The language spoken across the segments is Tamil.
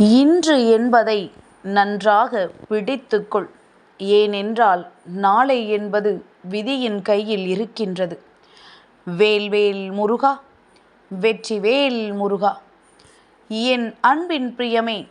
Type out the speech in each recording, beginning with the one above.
இன்று என்பதை நன்றாக பிடித்துக்கொள். ஏனென்றால் நாளை என்பது விதியின் கையில் இருக்கின்றது. வேல்வேல் முருகா வெற்றிவேல் முருகா. என் அன்பின் பிரியமே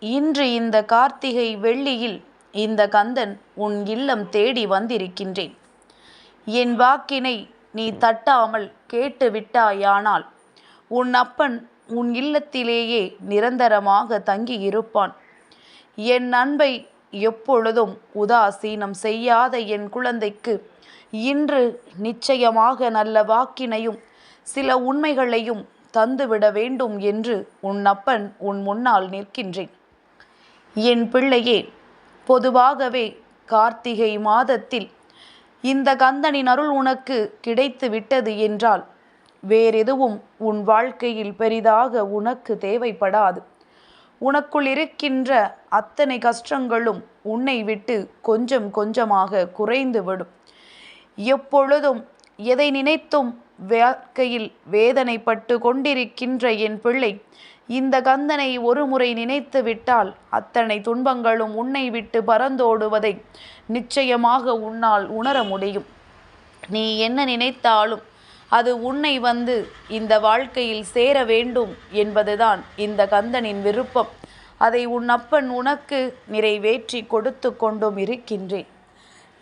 இன்று இந்த கார்த்திகை வெள்ளியில் இந்த கந்தன் உன் இல்லம் தேடி வந்திருக்கின்றேன். என் வாக்கினை நீ தட்டாமல் கேட்டுவிட்டாயானால் உன் அப்பன் உன் இல்லத்திலேயே நிரந்தரமாக தங்கி இருப்பான் என் அன்பை எப்பொழுதும் உதாசீனம் செய்யாத என் குழந்தைக்கு இன்று நிச்சயமாக நல்ல வாக்கினையும் சில உண்மைகளையும் தந்துவிட வேண்டும் என்று உன் அப்பன் உன் முன்னால் நிற்கின்றேன். என் பிள்ளையே பொதுவாகவே கார்த்திகை மாதத்தில் இந்த கந்தனின் அருள் உனக்கு கிடைத்து விட்டது என்றால் வேறெதுவும் உன் வாழ்க்கையில் பெரிதாக உனக்கு தேவைப்படாது. உனக்குள் இருக்கின்ற அத்தனை கஷ்டங்களும் உன்னை விட்டு கொஞ்சம் கொஞ்சமாக குறைந்துவிடும் எப்பொழுதும் எதை நினைத்தும் வாழ்க்கையில் வேதனைப்பட்டு கொண்டிருக்கின்ற என் பிள்ளை இந்த கந்தனை ஒரு முறை நினைத்து விட்டால் அத்தனை துன்பங்களும் உன்னை விட்டு பறந்தோடுவதை நிச்சயமாக உன்னால் உணர முடியும். நீ என்ன நினைத்தாலும் அது உன்னை வந்து இந்த வாழ்க்கையில் சேர வேண்டும் என்பதுதான் இந்த கந்தனின் விருப்பம். அதை உன் அப்பன் உனக்கு நிறைவேற்றி கொடுத்து கொண்டும் இருக்கின்றேன்.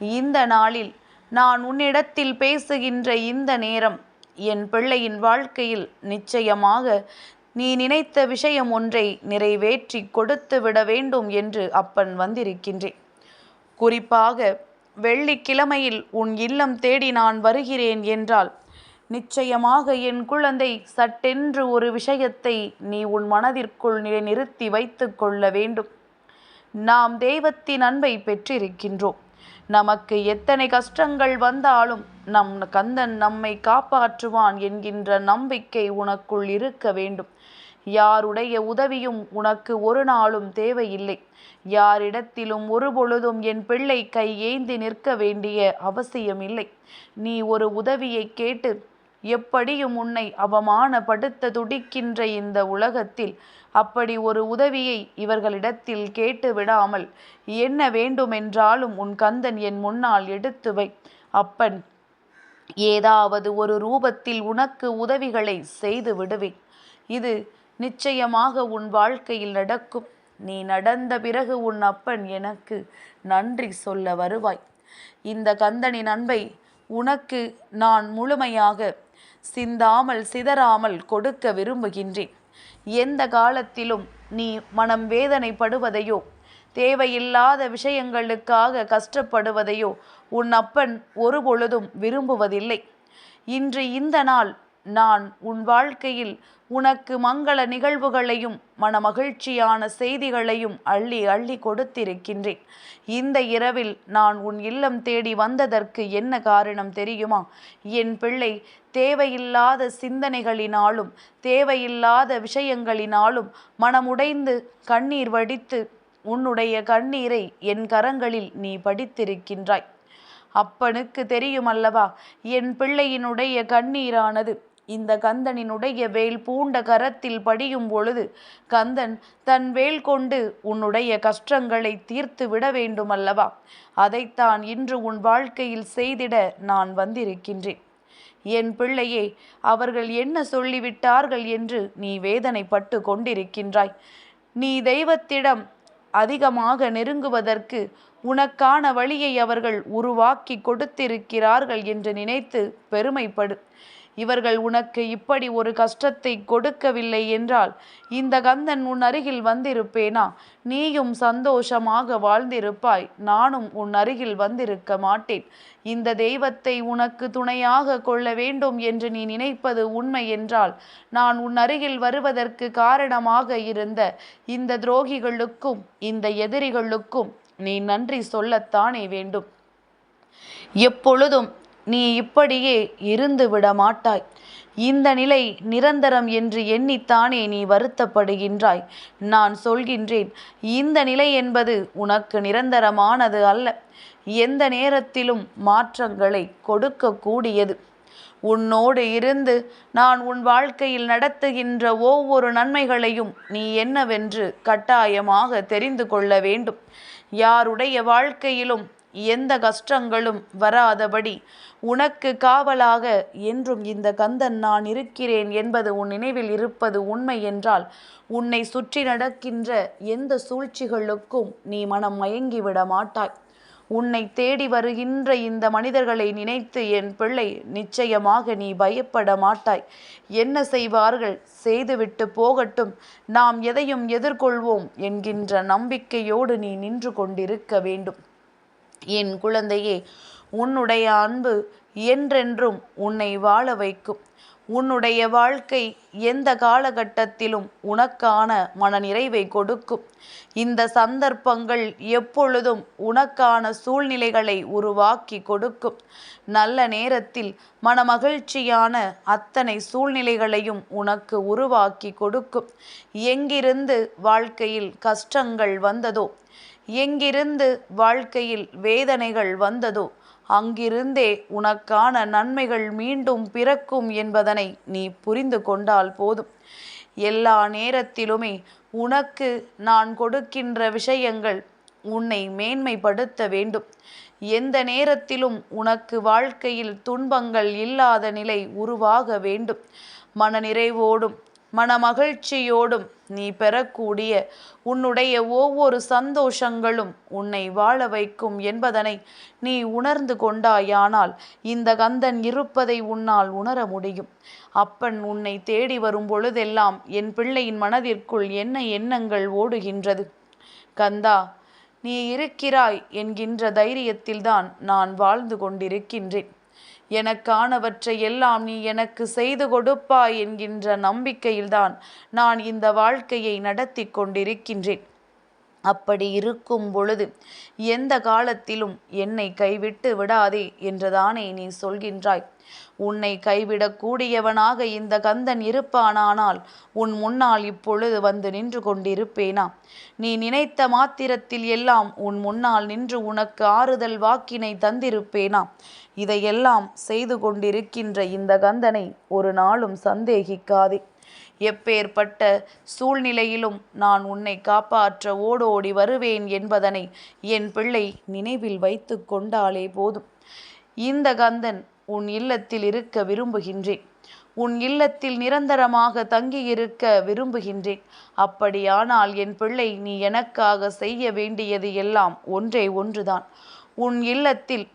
இந்த நாளில் நான் உன்னிடத்தில் பேசுகின்ற இந்த நேரம் என் பிள்ளையின் வாழ்க்கையில் நிச்சயமாக நீ நினைத்த விஷயம் ஒன்றை நிறைவேற்றி கொடுத்து விட வேண்டும் என்று அப்பன் வந்திருக்கின்றேன். குறிப்பாக வெள்ளிக்கிழமையில் உன் இல்லம் தேடி நான் வருகிறேன் என்றால் நிச்சயமாக என் குழந்தை சட்டென்று ஒரு விஷயத்தை நீ உன் மனதிற்குள் நிறுத்தி வைத்து கொள்ள வேண்டும். நாம் தெய்வத்தின் அன்பை பெற்றிருக்கின்றோம். நமக்கு எத்தனை கஷ்டங்கள் வந்தாலும் நம் கந்தன் நம்மை காப்பாற்றுவான் என்கின்ற நம்பிக்கை உனக்குள் இருக்க வேண்டும். யாருடைய உதவியும் உனக்கு ஒரு நாளும் தேவையில்லை. யாரிடத்திலும் ஒரு பொழுதும் என் பிள்ளை கை ஏந்தி நிற்க வேண்டிய அவசியமில்லை. நீ ஒரு உதவியை கேட்டு எப்படியும் உன்னை அவமானப்படுத்த துடிக்கின்ற இந்த உலகத்தில்? அப்படி ஒரு உதவியை இவர்களிடத்தில் கேட்டு விடாமல் என்ன வேண்டுமென்றாலும் உன் கந்தன் என் முன்னால் எடுத்து வை. அப்பன் ஏதாவது ஒரு ரூபத்தில் உனக்கு உதவிகளை செய்து விடுவேன். இது நிச்சயமாக உன் வாழ்க்கையில் நடக்கும். நீ நடந்த பிறகு உன் அப்பன் எனக்கு நன்றி சொல்ல வருவாய். இந்த கந்தனின் அன்பை உனக்கு நான் முழுமையாக சிந்தாமல் சிதறாமல் கொடுக்க விரும்புகின்றேன். எந்த காலத்திலும் நீ மனம் வேதனைப்படுவதையோ தேவையில்லாத விஷயங்களுக்காக கஷ்டப்படுவதையோ உன் அப்பன் ஒரு பொழுதும் விரும்புவதில்லை. இன்று இந்த நாள் நான் உன் வாழ்க்கையில் உனக்கு மங்கள நிகழ்வுகளையும் மனமகிழ்ச்சியான செய்திகளையும் அள்ளி அள்ளி கொடுத்திருக்கின்றேன். இந்த இரவில் நான் உன் இல்லம் தேடி வந்ததற்கு என்ன காரணம் தெரியுமா? என் பிள்ளை தேவையில்லாத சிந்தனைகளினாலும் தேவையில்லாத விஷயங்களினாலும் மனமுடைந்து கண்ணீர் வடித்து உன்னுடைய கண்ணீரை என் கரங்களில் நீ படித்திருக்கின்றாய். அப்பனுக்கு தெரியுமல்லவா? என் பிள்ளையினுடைய கண்ணீரானது இந்த கந்தனினுடைய வேல் பூண்ட கரத்தில் படியும் பொழுது கந்தன் தன் வேல் கொண்டு உன்னுடைய கஷ்டங்களை தீர்த்து விட வேண்டுமல்லவா? அதைத்தான் இன்று உன் வாழ்க்கையில் செய்திட நான் வந்திருக்கின்றேன். என் பிள்ளையே அவர்கள் என்ன சொல்லிவிட்டார்கள் என்று நீ வேதனைப்பட்டு கொண்டிருக்கின்றாய். நீ தெய்வத்திடம் அதிகமாக நெருங்குவதற்கு உனக்கான வழியை அவர்கள் உருவாக்கி கொடுத்திருக்கிறார்கள் என்று நினைத்து பெருமைப்படு. இவர்கள் உனக்கு இப்படி ஒரு கஷ்டத்தை கொடுக்கவில்லை என்றால் இந்த கந்தன் உன் அருகில் வந்திருப்பேனா? நீயும் சந்தோஷமாக வாழ்ந்திருப்பாய். நானும் உன் அருகில் வந்திருக்க மாட்டேன். இந்த தெய்வத்தை உனக்கு துணையாக கொள்ள வேண்டும் என்று நீ நினைப்பது உண்மை என்றால் நான் உன் அருகில் வருவதற்கு காரணமாக இருந்த இந்த துரோகிகளுக்கும் இந்த எதிரிகளுக்கும் நீ நன்றி சொல்லத்தானே வேண்டும். எப்பொழுதும் நீ இப்படியே இருந்து விடமாட்டாய். இந்த நிலை நிரந்தரம் என்று எண்ணித்தானே நீ வருத்தப்படுகின்றாய். நான் சொல்கின்றேன் இந்த நிலை என்பது உனக்கு நிரந்தரமானது அல்ல. எந்த நேரத்திலும் மாற்றங்களை கொடுக்கக்கூடியது. உன்னோடு இருந்து நான் உன் வாழ்க்கையில் நடத்துகின்ற ஒவ்வொரு நன்மைகளையும் நீ என்னவென்று கட்டாயமாக தெரிந்து கொள்ள வேண்டும். யாருடைய வாழ்க்கையிலும் எந்த கஷ்டங்களும் வராதபடி உனக்கு காவலாக என்றும் இந்த கந்தன் நான் இருக்கிறேன் என்பது உன் நினைவில் இருப்பது உண்மை என்றால் உன்னை சுற்றி நடக்கின்ற எந்த சூழ்ச்சிகளுக்கும் நீ மனம் மயங்கிவிட மாட்டாய். உன்னை தேடி வருகின்ற இந்த மனிதர்களை நினைத்து என் பிள்ளை நிச்சயமாக நீ பயப்பட மாட்டாய். என்ன செய்வார்கள்? செய்துவிட்டு போகட்டும். நாம் எதையும் எதிர்கொள்வோம் என்கின்ற நம்பிக்கையோடு நீ நின்று கொண்டிருக்க வேண்டும். என் குழந்தையே உன்னுடைய அன்பு என்றென்றும் உன்னை வாழ வைக்கும். உன்னுடைய வாழ்க்கை எந்த காலகட்டத்திலும் உனக்கான மனநிறைவை கொடுக்கும். இந்த சந்தர்ப்பங்கள் எப்பொழுதும் உனக்கான சூழ்நிலைகளை உருவாக்கி கொடுக்கும். நல்ல நேரத்தில் மனமகிழ்ச்சியான அத்தனை சூழ்நிலைகளையும் உனக்கு உருவாக்கி கொடுக்கும். எங்கிருந்து வாழ்க்கையில் கஷ்டங்கள் வந்ததோ எங்கிருந்து வாழ்க்கையில் வேதனைகள் வந்ததோ அங்கிருந்தே உனக்கான நன்மைகள் மீண்டும் பிறக்கும் என்பதனை நீ புரிந்து கொண்டால் போதும். எல்லா நேரத்திலுமே உனக்கு நான் கொடுக்கின்ற விஷயங்கள் உன்னை மேன்மைப்படுத்த வேண்டும். எந்த நேரத்திலும் உனக்கு வாழ்க்கையில் துன்பங்கள் இல்லாத நிலை உருவாக வேண்டும். மனநிறைவோடும் மனமகிழ்ச்சியோடும் நீ பெறக்கூடிய உன்னுடைய ஒவ்வொரு சந்தோஷங்களும் உன்னை வாழ வைக்கும் என்பதனை நீ உணர்ந்து கொண்டாயானால் இந்த கந்தன் இருப்பதை உன்னால் உணர முடியும். அப்பன் உன்னை தேடி வரும் பொழுதெல்லாம் என் பிள்ளையின் மனதிற்குள் என்ன எண்ணங்கள் ஓடுகின்றது? கந்தா நீ இருக்கிறாய் என்கின்ற தைரியத்தில்தான் நான் வாழ்ந்து கொண்டிருக்கின்றேன். எனக்கானவற்றை எல்லாம் நீ எனக்கு செய்து கொடுப்பாய் என்கின்ற நம்பிக்கையில்தான் நான் இந்த வாழ்க்கையை நடத்தி கொண்டிருக்கின்றேன். அப்படி இருக்கும் பொழுது எந்த காலத்திலும் என்னை கைவிட்டு விடாதே என்றுதானே நீ சொல்கின்றாய். உன்னை கைவிடக்கூடியவனாக இந்த கந்தன் இருப்பானானால் உன் முன்னால் இப்பொழுது வந்து நின்று கொண்டிருப்பேனா? நீ நினைத்த மாத்திரத்தில் எல்லாம் உன் முன்னால் நின்று உனக்கு ஆறுதல் வாக்கினை தந்திருப்பேனா? இதையெல்லாம் செய்து கொண்டிருக்கின்ற இந்த கந்தனை ஒரு நாளும் சந்தேகிக்காதே. எப்பேற்பட்ட சூழ்நிலையிலும் நான் உன்னை காப்பாற்ற ஓடோடி வருவேன் என்பதனை என் பிள்ளை நினைவில் வைத்து கொண்டாலே போதும். இந்த கந்தன் உன் இல்லத்தில் இருக்க விரும்புகின்றேன். உன் இல்லத்தில் நிரந்தரமாக தங்கியிருக்க விரும்புகின்றேன். அப்படியானால் என் பிள்ளை நீ எனக்காக செய்ய வேண்டியது எல்லாம் ஒன்றே ஒன்றுதான். உன் இல்லத்தில்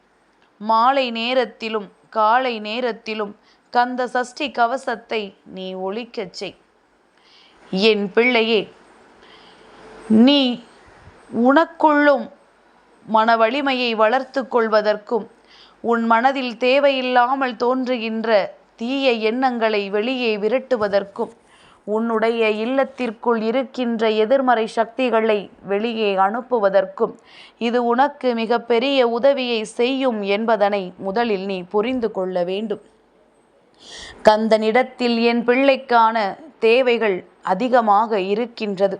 மாலை நேரத்திலும் காலை நேரத்திலும் கந்த சஷ்டி கவசத்தை நீ ஒழிக்கச் செய். என் பிள்ளையே நீ உனக்குள்ளும் மன வலிமையை வளர்த்து கொள்வதற்கும் உன் மனதில் தேவையில்லாமல் தோன்றுகின்ற தீய எண்ணங்களை வெளியே விரட்டுவதற்கும் உன்னுடைய இல்லத்திற்குள் இருக்கின்ற எதிர்மறை சக்திகளை வெளியே அனுப்புவதற்கும் இது உனக்கு மிகப்பெரிய உதவியை செய்யும் என்பதனை முதலில் நீ புரிந்து கொள்ள வேண்டும். கந்தனிடத்தில் என் பிள்ளைக்கான தேவைகள் அதிகமாக இருக்கின்றது.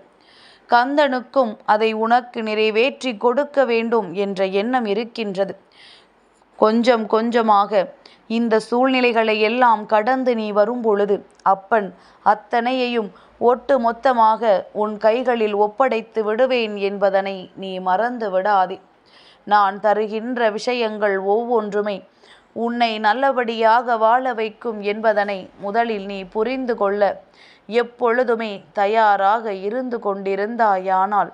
கந்தனுக்கும் அதை உனக்கு நிறைவேற்றி கொடுக்க வேண்டும் என்ற எண்ணம் இருக்கின்றது. கொஞ்சம் கொஞ்சமாக இந்த சூழ்நிலைகளை எல்லாம் கடந்து நீ வரும் பொழுது அப்பன் அத்தனையையும் ஒட்டு மொத்தமாக உன் கைகளில் ஒப்படைத்து விடுவேன் என்பதனை நீ மறந்து விடாதே. நான் தருகின்ற விஷயங்கள் ஒவ்வொன்றுமே உன்னை நல்லபடியாக வாழ வைக்கும் என்பதனை முதலில் நீ புரிந்து கொள்ள எப்பொழுதுமே தயாராக இருந்து கொண்டிருந்தாயானால்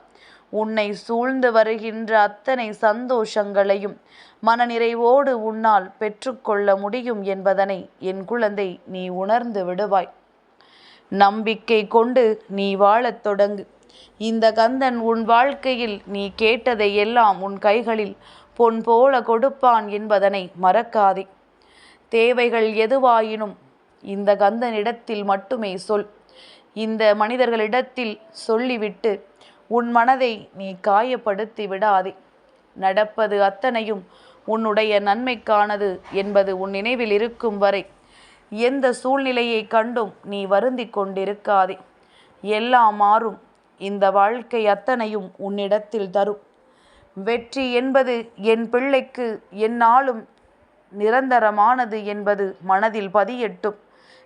உன்னை சூழ்ந்து வருகின்ற அத்தனை சந்தோஷங்களையும் மனநிறைவோடு உன்னால் பெற்றுக்கொள்ள முடியும் என்பதனை என் குழந்தை நீ உணர்ந்து விடுவாய். நம்பிக்கை கொண்டு நீ வாழத் தொடங்கு. இந்த கந்தன் உன் வாழ்க்கையில் நீ கேட்டதை எல்லாம் உன் கைகளில் பொன் போல கொடுப்பான் என்பதனை மறக்காதே. தேவைகள் எதுவாயினும் இந்த கந்தனிடத்தில் மட்டுமே சொல். இந்த மனிதர்களிடத்தில் சொல்லிவிட்டு உன் மனதை நீ காயப்படுத்தி விடாதே. நடப்பது அத்தனையும் உன்னுடைய நன்மைக்கானது என்பது உன் நினைவில் இருக்கும் வரை எந்த சூழ்நிலையை கண்டும் நீ வருந்தி கொண்டிருக்காதே. எல்லாம் மாறும். இந்த வாழ்க்கை அத்தனையும் உன்னிடத்தில் தரும். வெற்றி என்பது என் பிள்ளைக்கு என்னாலும் நிரந்தரமானது என்பது மனதில் பதியட்டும்.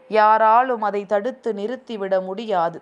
யாராலும் அதை தடுத்து நிறுத்திவிட முடியாது.